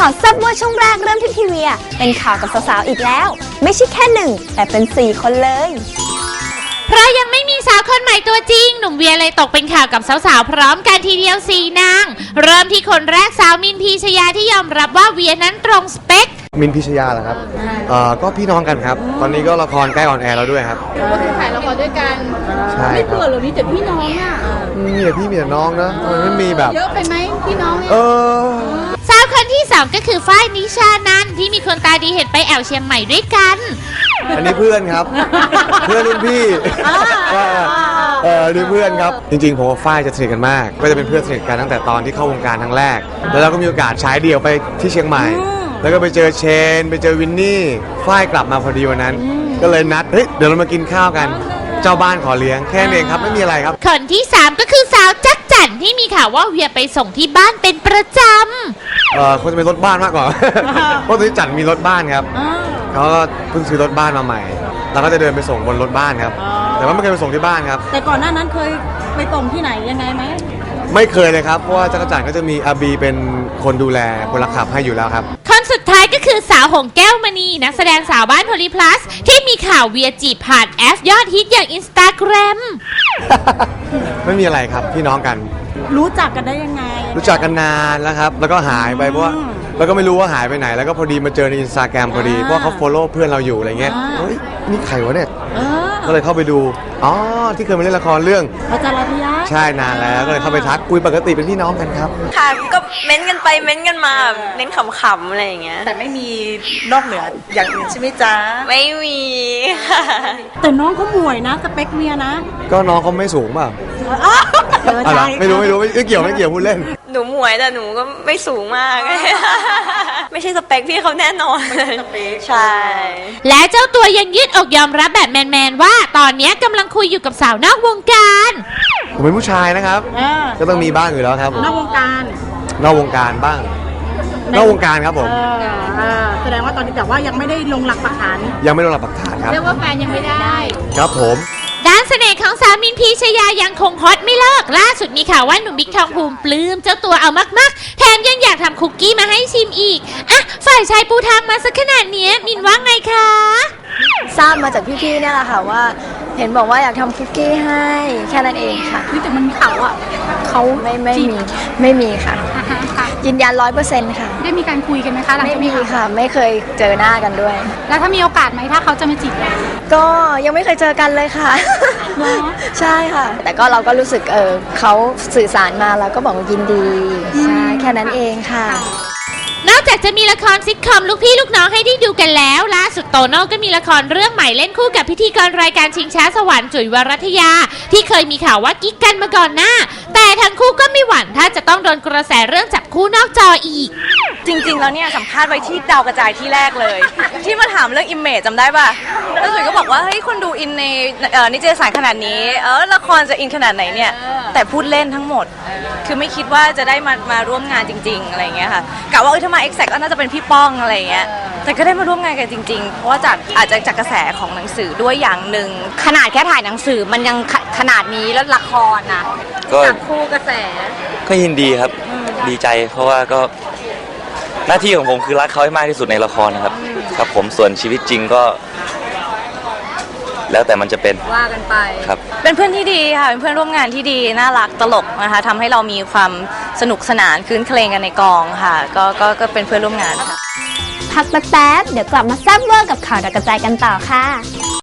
ข่าวแซับเวอร์ช่วงแรกเริ่มที่ทีเวีย เป็นข่าวกับสาวๆอีกแล้ว ไม่ใช่แค่หนึ่งแต่เป็น4คนเลย เพราะยังไม่มีสาวคนใหม่ตัวจริง หนุ่มเวียเลยตกเป็นข่าวกับสาวๆพร้อมกันทีเดียวสี่นาง เริ่มที่คนแรกสาวมินพีชยาที่ยอมรับว่าเวียนั้นตรงสเปค มินพิชยาเหรอครับเอ่อก็พี่น้องกันครับ ตอนนี้ก็ละครใกล้ออนแอร์แล้วด้วยครับ ก็คือถ่ายละครด้วยกัน ใช่ไม่ครับเบื่อเหรอมีแต่พี่น้องอะ มีแต่พี่มีแต่น้องนะทำไมไม่มีแบบ เยอะไปไหมพี่น้องเนี่ย เออ สาวคนที่ สองก็คือฝ้ายนิชานันท์ที่มีคนตาดีเห็นไปแอวเชียงใหม่ด้วยกัน อันนี้เพื่อนครับ เพื่อนรุ่นพี่เออเออนี่เพื่อนครับ จริงๆ ผมกับฝ้ายจะสนิทกันมาก ก็จะเป็นเพื่อนสนิทกันตั้งแต่ตอนที่เข้าวงการครั้งแรก แล้วเราก็มีโอกาสใช้เดี่ยวไปที่เชียงใหม่ แล้วก็ไปเจอเชน ไปเจอวินนี่ฝ้ายกลับมาพอดีวันนั้น ก็เลยนัดเฮ้ยเดี๋ยวเรามากินข้าวกันเจ้าบ้านขอเลี้ยงแค่นั้นเองครับไม่มีอะไรครับคนที่สามก็คือสาวจักจั่นที่มีข่าวว่าเวียไปส่งที่บ้านเป็นประจำ เออคงจะเป็นรถบ้านมากกว่า เพราะตอนนี้จัดมีรถบ้านครับเขาก็เพิ่งซื้อรถบ้านมาใหม่เราก็จะเดินไปส่งบนรถบ้านครับแต่ว่าไม่เคยไปส่งที่บ้านครับ แต่ก่อนหน้านั้นเคยไปส่งที่ไหนยังไงไหม ไม่เคยเลยครับ เพราะว่าจักรจันทร์ก็จะมีอาบีเป็นคนดูแลคนรักขับให้อยู่แล้วครับ คนสุดท้ายก็คือสาวหงแก้วมณีนักแสดงสาวบ้านโพลีพลัส ที่มีข่าวเวียจีบผ่านแอปยอดฮิตอย่างอินสตาแกรม ไม่มีอะไรครับพี่น้องกัน รู้จักกันได้ยังไง รู้จักกันนานแล้วครับ แล้วก็หายไปเพราะว่าแล้วก็ไม่รู้ว่าหายไปไหน แล้วก็พอดีมาเจอในอินสตาแกรมพอดีเพราะว่าเขาฟอลโล่เพื่อนเราอยู่อะไรเงี้ย อ่า เฮ้ย นี่ใครวะเนี่ย เออก็เลยเข้าไปดู อ๋อ ที่เคยมาเล่นละครเรื่อง พระจารพิยะใช่นานแล้ว ก็เลยเข้าไปทัก คุยปกติเป็นพี่น้องกันครับ ค่ะก็เม้นกันไปเม้นกันมาแบบเน้นขำๆอะไรอย่างเงี้ยแต่ไม่มีนอกเหนืออย่างอื่นใช่ไหมจ๊ะ ไม่มีค่ะ แต่น้องเขาหมวยนะสเปคเมียนะก็น้องเขาไม่สูงเปล่า เอ ออะไรใช่ไม่รู้ไม่รู้ไม่ไม่เกี่ยวไม่เกี่ยวพูดเล่น หนูหมวยแต่หนูก็ไม่สูงมาก ไม่ใช่สเปคพี่เขาแน่นอนใช่ และเจ้าตัวยังยืดอกยอมรับแบบแมนๆว่าตอนเนี้ยกำลังคุยอยู่กับสาวนอกวงการ ผมเป็นผู้ชายนะครับ เออก็ต้องมีบ้างอยู่แล้วครับผมนอกวงการนอกวงการบ้างนอกวงการครับผม เออเออแสดงว่าตอนนี้แต่ว่ายังไม่ได้ลงหลักปักฐานยังไม่ได้รับหลักฐานครับ เรียกว่าแฟนยังไม่ได้ ครับผมด้าน เสน่ห์ของสาวมินพีชยายังคงฮอตไม่เลิก ล่าสุดมีข่าวว่าหนุ่มบิ๊กทองภูมิปลื้มเจ้าตัวเอามากๆ แถมยังอยากทำคุกกี้มาให้ชิมอีก อะ ฝ่ายชายปูทางมาสักขนาดเนี้ยมินว่าไงคะ ทราบมาจากพี่ๆเนี่ยแหละค่ะว่าเห็นบอกว่าอยากทำคุกกี้ให้แค่นั้นเองค่ะ นี่แต่มันมีข่าวอะเขาไม่ไม่มีไม่มีค่ะ ยืนยันร้อยเปอร์เซ็นต์ค่ะ ได้มีการคุยกันไหมคะหลังไม่จากมีมีข่าวค่ะ ไม่เคยเจอหน้ากันด้วย แล้วถ้ามีโอกาสไหมถ้าเขาจะมาจีบเรา ก็ยังไม่เคยเจอกันเลยค่ะเหรอ ใช่ค่ะ แต่ก็เราก็รู้สึกเออเขาสื่อสารมาเราก็บอกว่ายินดี ใช่ แค่นั้นเองค่ะ นอกจากจะมีละครซิทคอมลูกพี่ลูกน้องให้ได้ดูกันแล้วล่าสุดโตโน่ก็มีละครเรื่องใหม่เล่นคู่กับพิธีกรรายการชิงช้าสวรรค์จุ๋ยวรัตยา ที่เคยมีข่าวว่ากิ๊กกันมาก่อนหน้า แต่ทั้งคู่ก็ไม่หวั่นถ้าจะต้องโดนกระแสเรื่องจับคู่นอกจออีก จริง ๆ แล้วเนี่ยสัมภาษณ์ไว้ที่ดาวกระจายที่แรกเลย ที่มาถามเรื่องอิมเมจจำได้ป่ะแล้วสุยก็บอกว่าเฮ้ยคนดูอินในเอ่อนิตยสารขนาดนี้เออละครจะอินขนาดไหนเนี่ยแต่พูดเล่นทั้งหมด คือไม่คิดว่าจะได้มามาร่วมงานจริง ๆ อะไรอย่างเงี้ยค่ะกะว่าเออถ้ามาเอ็กแซกก็น่าจะเป็นพี่ป้องอะไรอย่างเงี้ยแต่ก็ได้มาร่วมงานกันจริง ๆ เพราะว่าจากอาจจะจากกระแสของหนังสือด้วยอย่างหนึ่งขนาดแค่ถ่ายหนังสือมันยังขขนาดนี้แล้วละครนะก็ จับคู่กระแส ก็ยินดีครับ ดีใจเพราะว่าก็ หน้าที่ของผมคือรักเขาให้มากที่สุดในละครนะครับ ครับผมส่วนชีวิตจริงก็ แล้วแต่มันจะเป็นว่ากันไป ครับ เป็นเพื่อนที่ดีค่ะ เป็นเพื่อนร่วมงานที่ดี น่ารักตลกนะคะทำให้เรามีความสนุกสนานคืนเคลงกันในกองค่ะ ก็ก็ก็เป็นเพื่อนร่วมงานค่ะ พักแป๊บๆเดี๋ยวกลับมาแซ่บเวอร์กับข่าวดาวกระจายกันต่อค่ะ